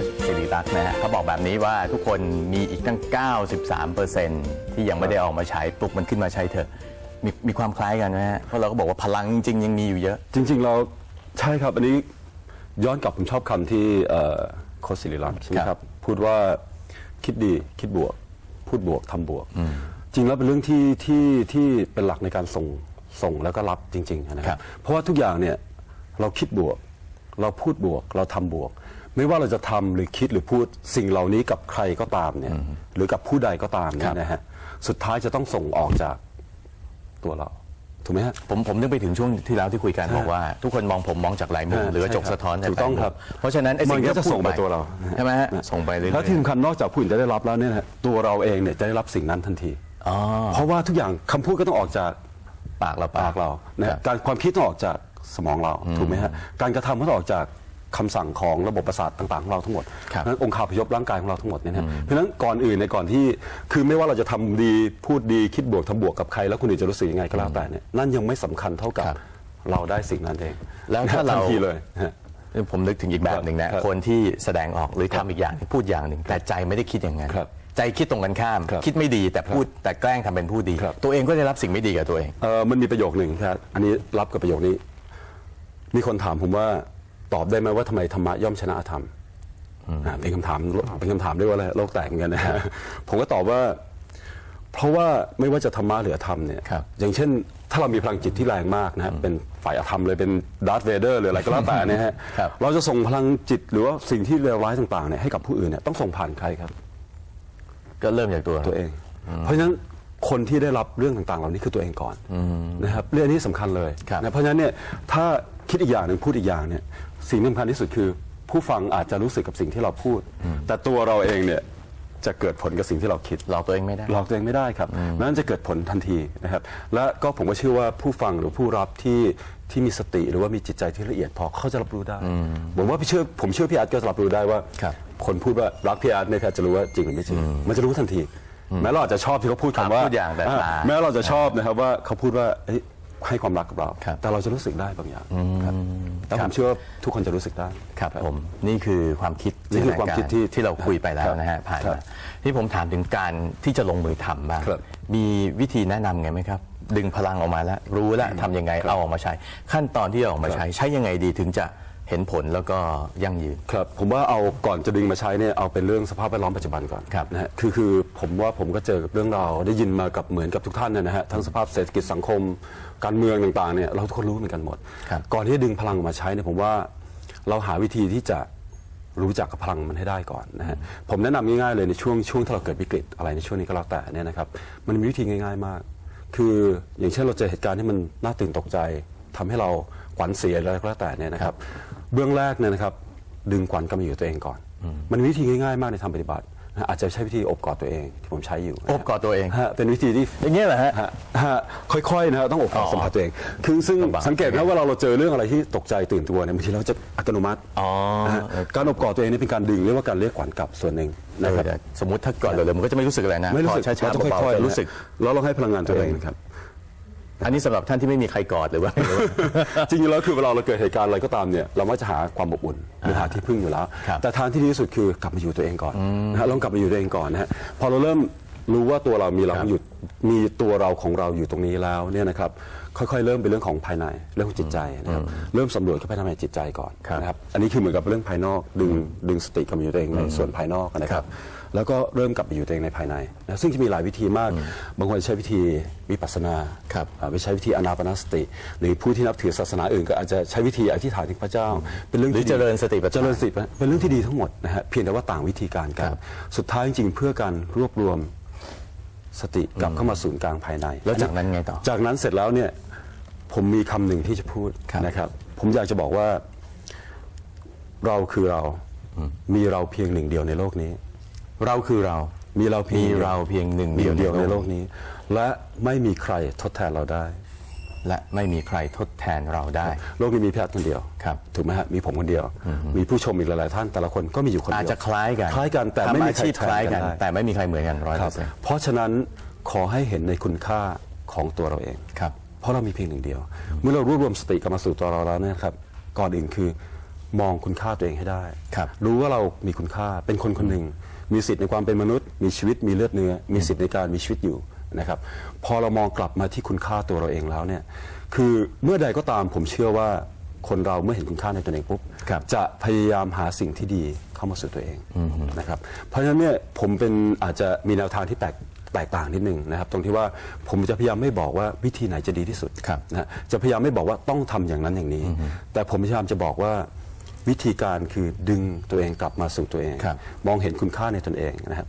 ชสิริรักษ์นะฮะเขาบอกแบบนี้ว่าทุกคนมีอีกตั้ง 93%ที่ยังไม่ได้ออกมาใช้ปลุกมันขึ้นมาใช้เถอะ มีมีความคล้ายกันไหมฮะเพราะเราก็บอกว่าพลังจริง ๆ ยังมีอยู่เยอะ จริง ๆ เราใช่ครับ อันนี้ย้อนกลับผมชอบคำที่เอ่อโคชศิริรัตน์ใช่ไหมคครัรับบพูดว่าคิดดีคิดบวก พูดบวกทำบวก จริงแล้วเป็นเรื่องที่ที่ที่เป็นหลักในการส่งส่งแล้วก็รับจริงๆนะคครัรับ บ เพราะว่าทุกอย่างเนี่ยเราคิดบวก เราพูดบวก เราทำบวก ไม่ว่าเราจะทำหรือคิดหรือพูดสิ่งเหล่านี้กับใครก็ตามเนี่ยหรือกับผู้ใดก็ตามเนี่ยนะฮะสุดท้ายจะต้องส่งออกจากตัวเราถูกไหมฮะผมผมนึกไปถึงช่วงที่แล้วที่คุยกันบอกว่าทุกคนมองผมมองจากหลายมุมฮะหรือกระจกใช่ครับสะท้อนจากถูกต้องหลายมุมครับเพราะฉะนั้นไอ้สิ่งมันก็ที่จะส่งไปตัวเราใช่ไหมฮะส่งไปเรื่อยๆแล้วที่สำคัญนอกจากผู้อื่นจะได้รับแล้วเนี่ยนะฮะตัวเราเองเนี่ยจะได้รับสิ่งนั้นทันทีอ๋อเพราะว่าทุกอย่างคำพูดก็ต้องออกจากปากเราปากเรานะคฮะบการความคิดต้องออกจากสมองเราถูกไหมฮะการกระทำก็ต้องออกจาก คำสั่งของระบบประสาทต่างๆของเราทั้งหมดครับนั้นองค์คาพยพร่างกายของเราทั้งหมดเนี่ยนะฮะเพราะฉะนั้นก่อนอื่นในยก่อนที่คือไม่ว่าเราจะทำดีพูดดีคิดบวกทำบวกกับใคร แล้วคนอื่นจะรู้สึกยังไงก็แล้วแต่เนี่ยนั่นยังไม่สำคัญเท่ากับครับเราได้สิ่งนั้นเองแล้วถ้าเรา ทันทีเลยฮะ ผมนึกถึงอีกแบบหนึ่งนะครับคนที่แสดงออกหรือทำอีกอย่างพูดอย่างหนึ่งแต่ใจไม่ได้คิดอย่างนั้นครับใจคิดตรงกันข้าม ครับคิดไม่ดีแต่พูดแต่แกล้งทำเป็นพูดดี ครับ ตัวเองก็ได้รับสิ่งไม่ดีกับตัวเอง เออมันมีประโยคหนึ่งครับอันนี้รับกับประโยคนี้ มีคนถามผมว่า ตอบได้ไหมว่าทำไมธรรมะย่อมชนะอธรรมอ่าเป็นคำถามเป็นคำถามเรียกว่าอะไรโลกแตกเหมือนกันนะฮะผมก็ตอบว่า เพราะว่าไม่ว่าจะธรรมะหรืออธรรมเนี่ยครับอย่างเช่น ถ้าเรามีพลังจิตที่แรงมากนะฮะเป็นฝ่ายอธรรมเลยเป็นดาร์ธเวเดอร์หรืออะไรก็แล้วแต่เนี่ยฮะครับเราจะส่งพลังจิตหรือว่าสิ่งที่เลวร้ายต่างๆเนี่ยให้กับผู้อื่นเนี่ยต้องส่งผ่านใครครับ ก็เริ่มจากตัวตัวเอง เพราะฉะนั้นคนที่ได้รับเรื่องต่างๆ เหล่านี้คือตัวเองก่อนนะครับเรื่องนี้สำคัญเลยครับนะเพราะฉะนั้นเนี่ยถ้า คิดอีกอย่างหนึ่งพูดอีกอย่างเนี่ยสิ่งที่สำคัญที่สุดคือ ผู้ฟังอาจจะรู้สึกกับสิ่งที่เราพูด แต่ตัวเราเองเนี่ยจะเกิดผลกับสิ่งที่เราคิด หลอกตัวเองไม่ได้ หลอกตัวเองไม่ได้ครับนั้นจะเกิดผลทันทีนะครับ และก็ผมก็เชื่อว่าผู้ฟังหรือผู้รับที่ที่มีสติหรือว่ามีจิตใจที่ละเอียดพอเขาจะรับรู้ได้ ผมว่าพี่เชื่อผมเชื่อพี่อาร์ตก็จะรับรู้ได้ว่าครับคนพูดว่ารักพี่อาร์ตเนี่ยครับจะรู้ว่าจริงหรือไม่จริง มันจะรู้ทันที แม้เราอาจจะชอบที่เขาพูดคำว่าพูดอย่างแต่ตาแม้เราจะชอบนะครับว่าเขาพูดว่าเอ้ย ให้ความรักกับเรา ครับแต่เราจะรู้สึกได้บางอย่างครับแล้วผมเชื่อว่าทุกคนจะรู้สึกได้ ครับผมนี่คือความคิดนี่คือความคิดที่ที่เราคุยไปแล้วนะฮะผ่านครัมาบที่ผมถามถึงการที่จะลงมือทำบ้างครับ มีวิธีแนะนำไงไหมครับ ดึงพลังออกมาแล้ว รู้แล้วทำยังไงเอาออกมาใช้ ขั้นตอนที่เอาออกมาใช้ ใช้ยังไงดีถึงจะ เห็นผลแล้วก็ยั่งยืน ครับผมว่าเอาก่อนจะดึงมาใช้เนี่ยเอาเป็นเรื่องสภาพแวดล้อมปัจจุบันก่อนครับนะฮะคือคือผมว่าผมก็เจอกับเรื่องราวได้ยินมากับเหมือนกับทุกท่านเนยนะฮะทั้งสภาพเศรษฐกิจสังคม การเมืองต่างๆเนี่ยเราทุกคนรู้เหมือนกันหมด ครับ ก่อนที่จะดึงพลังออกมาใช้เนี่ยผมว่าเราหาวิธีที่จะรู้จักกับพลังมันให้ได้ก่อนนะฮะผมแนะนำง่ายๆเลยในช่วงช่วงที่เราเกิดวิกฤตอะไรในช่วงนี้ก็แล้วแต่เนี่ยนะครับมันมีวิธีง่ายๆมาก คืออย่างเช่นเราเจอเหตุการณ์ที่มันน่าตื่นตกใจทำให้เราขวัญเสียอะไรก็แล้วแต่เนี่ยนะครับ เบื้องแรกเนี่ยนะครับ ดึงขวัญกลับมาอยู่กับตัวเองก่อน มันมีวิธีง่ายๆมากในทางปฏิบัตินะอาจจะใช้วิธีอบกอดตัวเองที่ผมใช้อยู่นะฮะอบกอดตัวเอง ฮะเป็นวิธีที่อย่างเงี้ยเหรอฮะฮะฮะค่อยๆนะครับต้องอบกอดอ๋อสัมผัสตัวเอง คือซึ่งลำบากสังเกตนะว่าเราเราเจอเรื่องอะไรที่ตกใจตื่นตัวเนี่ยบางทีเราจะอัตโนมัติอ๋อ นะฮะการอบกอดตัวเองนี่เป็นการดึงเรียกว่าการเรียกขวัญกลับส่วนหนึ่งเอนะอครับเดี๋ยวสมมติถ้ากอดเลยๆมันก็จะไม่รู้สึกอะไรนะไม่รู้สึกพอช้าเราๆต้องเบาค่อยๆๆจะรู้สึก แล้วเราให้พลังงานตัวเองนะครับ อันนี้สำหรับท่านที่ไม่มีใครกอดหรือว่า จริงๆแล้วคือเวลาเราเกิดเหตุการณ์อะไรก็ตามเนี่ยเรามักจะหาความอบอุ่นหรือหาที่พึ่งอยู่แล้ว ครับแต่ทางที่ดีที่สุดคือกลับมาอยู่ตัวเองก่อนนะฮะลองกลับมาอยู่ตัวเองก่อนนะฮะพอเราเริ่ม รู้ว่าตัวเรามีเราครับอยู่มีตัวเราของเราอยู่ตรงนี้แล้วเนี่ยนะครับค่อยๆ เริ่มเป็นเรื่องของภายในเรื่องของจิตใจนะครับเริ่มสำรวจเข้าไปทางในจิตใจก่อนครับนะครับอันนี้คือเหมือนกับเรื่องภายนอกดึงดึงสติกลับมาอยู่ตัวเองในส่วนภายนอกนะคครัรับบแล้วก็เริ่มกลับไปอยู่ตัวเองในภายในนะซึ่งจะมีหลายวิธีมาก บางคนใช้วิธีวิปัสสนาครับอ่าไปใช้วิธีอนาปานสติ หรือผู้ที่นับถือศาสนาอื่น ก็อาจจะใช้วิธีอธิษฐานถึงพระเจ้า เป็นเรื่องหรือที่ดีเจริญสติปัฏฐานเจริญสติปัฏฐานเป็นเรื่องที่ดีทั้งหมดนะฮะเพียงแต่ว่าต่างวิธีการกัคนรับสุดท้ายจริงๆเพื่อการรวบรวม สติกลับเข้ามาศูนย์กลางภายใน แล้วจากนั้นไงต่อ จากนั้นเสร็จแล้วเนี่ยผมมีคำหนึ่งที่จะพูดครับนะครับ ผมอยากจะบอกว่า เราคือเรา มีเราเพียงหนึ่งเดียวในโลกนี้ เราคือเรา มีเราเพียงมีเราเพียงหนึ่งเดียวเดียวในโลกนี้ และไม่มีใครทดแทนเราได้ และไม่มีใครทดแทนเราได้ โลกนี้มีพี่อาร์ตคนเดียวครับถูกไหมฮะมีผมคนเดียว มีผู้ชมอีกหลายๆท่านแต่ละคนก็มีอยู่คนเดียวอาจจะคล้ายกันคล้ายกันแต่ไม่ทำมีอาใครชีพแทคล้ายกันได้แต่ไม่มีใครเหมือนกันร้อยคเปรัอบร์เซ็นต์เพราะฉะนั้นขอให้เห็นในคุณค่าของตัวเราเองครับเพราะเรามีเพียงหนึ่งเดียว เมื่อเรารวบรวมสติกลับมาสู่ตัวเราแล้วเนี่ยครับก่อนอื่นคือมองคุณค่าตัวเองให้ได้ครับรู้ว่าเรามีคุณค่าเป็นคนคนหนึ่งมีสิทธิ์ในความเป็นมนุษย์ มีชีวิตมีเลือดเนื้อ มีสิทธิ์ในการมีชีวิตอยู่ นะครับพอเรามองกลับมาที่คุณค่าตัวเราเองแล้วเนี่ยคือเมื่อใดก็ตามผมเชื่อว่าคนเราเมื่อเห็นคุณค่าในตัวเองปุ๊บครับจะพยายามหาสิ่งที่ดีเข้ามาสู่ตัวเองนะครับเพราะฉะนั้นเนี่ยผมเป็นอาจจะมีแนวทางที่แตกแตกต่างนิดนึงนะครับ ตรงที่ว่าผมจะพยายามไม่บอกว่าวิธีไหนจะดีที่สุดครับนะฮะจะพยายามไม่บอกว่าต้องทำอย่างนั้นอย่างนี้ แต่ผมพยายามจะบอกว่าวิธีการคือดึงตัวเองกลับมาสู่ตัวเองครับมองเห็นคุณค่าในตนเองนะครับ